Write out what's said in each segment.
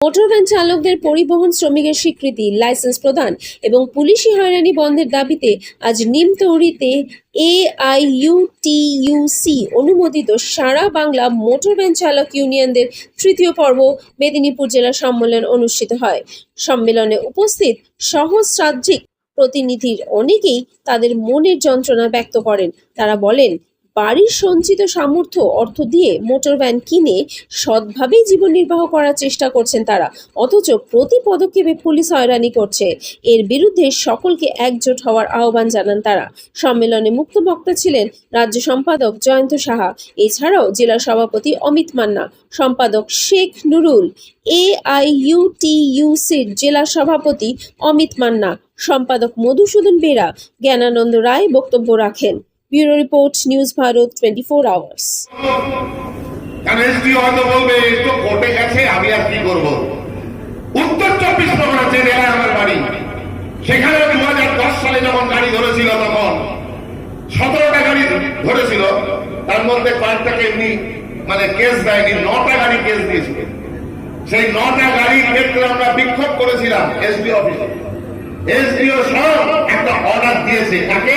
Motor van চালকদের পরিবহন শ্রমিকের স্বীকৃতি, লাইসেন্স প্রদান এবং পুলিশি হয়রানি বন্ধের দাবিতে আজ নিমতৌড়িতে এআইইউটিইউসি অনুমোদিত সারা বাংলা মোটরভ্যান চালক ইউনিয়নদের তৃতীয় পর্ব মেদিনীপুর জেলা সম্মেলন অনুষ্ঠিত হয়। সম্মেলনে উপস্থিত সহস্রাধিক প্রতিনিধির অনেকেই তাদের মনের যন্ত্রণা ব্যক্ত করেন। তারা বলেন বাড়ির সঞ্চিত সামর্থ্য অর্থ দিয়ে মোটর ভ্যান কিনে সৎভাবেই জীবন নির্বাহ করার চেষ্টা করছেন তারা। অথচ প্রতি পদক্ষেপে পুলিশ হয়রানি করছে। এর বিরুদ্ধে সকলকে একজোট হওয়ার আহ্বান জানান তারা। সম্মেলনে মুক্ত বক্তা ছিলেন রাজ্য সম্পাদক জয়ন্ত সাহা। এছাড়াও জেলা সভাপতি অমিত মান্না, সম্পাদক শেখ নুরুল, এআইইউটিইউসির জেলা সভাপতি অমিত মান্না, সম্পাদক মধুসূদন বেরা, জ্ঞানানন্দ রায় বক্তব্য রাখেন। Bureau report news Bharat twenty four hours কারণ এসপি হয়তো বলবে? "এ তো কোর্টে গেছে, আমি আর কি করব? উত্তর চব্বিশ পরগনা যে জেলায় আমার বাড়ি। সেখানে দু হাজার দশ সালে যখন গাড়ি ধরেছিল তখন, সতেরোটা গাড়ি ধরেছিল, তার মধ্যে মানে দেয়নি, নটা গাড়ি সেই নটা গাড়ির ক্ষেত্রে আমরা বিক্ষোভ করেছিলাম এসপি অফিসে। এসডিও সহ একটা অর্ডার দিয়েছে, তাকে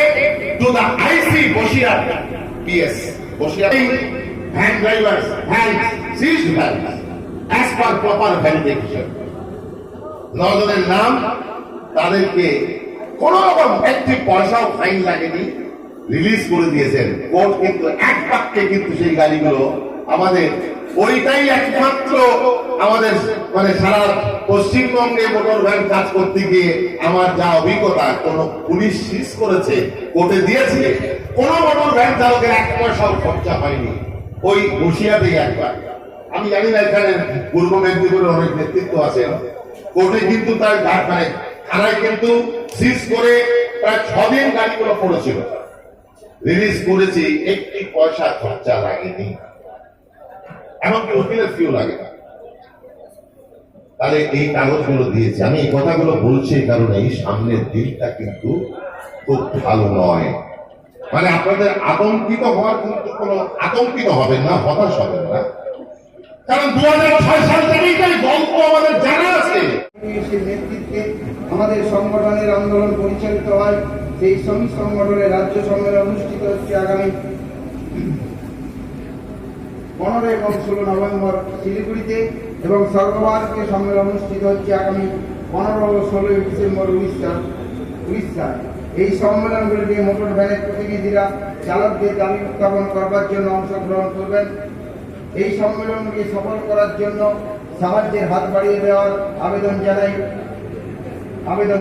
নজরের নাম তাদেরকে কোন রকম একটি পয়সাও ফাইন লাগেনি। রিলিজ করে দিয়েছেন। কোর্ট কিন্তু এক বাক্যে কিন্তু সেই গাড়িগুলো আমাদের ওইটাই একমাত্র আমাদের মানে সারা পশ্চিমবঙ্গে মোটর ভ্যান কাজ করতে গিয়ে আমার যা অভিজ্ঞতা, কোন পুলিশ সিজ করেছে, কোর্টে দিয়েছে কোন মোটর ভ্যান চালকের এক পয়সাও খরচা হয়নি। ওই বসিয়াতেই একবার। আমি জানি না এখানে পূর্ব মেদিনীপুরে অনেক নেতৃত্ব আছে কোর্টে কিন্তু তার মানে থানায় কিন্তু সিজ করে প্রায় ছদিন গাড়িগুলো পড়েছিল। রিলিজ করেছি, একটি পয়সা খরচা লাগেনি এমনকি উকিলের ফিও লাগে না। তাহলে এই কাগজগুলো দিয়েছে। আমি এই কথাগুলো বলছি কারণে এই সামনের দিকটা কিন্তু খুব ভালো নয়। মানে আপনাদের আতঙ্কিত হওয়ার কিন্তু কোনো আতঙ্কিত হবেন না, হতাশ হবেন না। কারণ দু হাজার ছয় সাল থেকেই গল্প আমাদের জানা আছে। নেতৃত্বে আমাদের সংগঠনের আন্দোলন পরিচালিত হয়। সেই শ্রমিক সংগঠনের রাজ্য সম্মেলন অনুষ্ঠিত হচ্ছে আগামী পনেরো এবং ষোলো নভেম্বর শিলিগুড়িতে এবং সর্বভারতীয় সম্মেলন অনুষ্ঠিত হচ্ছে আগামী পনেরো ও ষোলোই ডিসেম্বর উড়িষ্যা, উড়িষ্যায়। এই সম্মেলনগুলিতে মোটর ভ্যানের প্রতিনিধিরা চালকদের দাবি উত্থাপন করবার জন্য অংশগ্রহণ করবেন। এই সম্মেলনকে সফল করার জন্য সাহায্যের হাত বাড়িয়ে দেওয়ার আবেদন জানাই আবেদন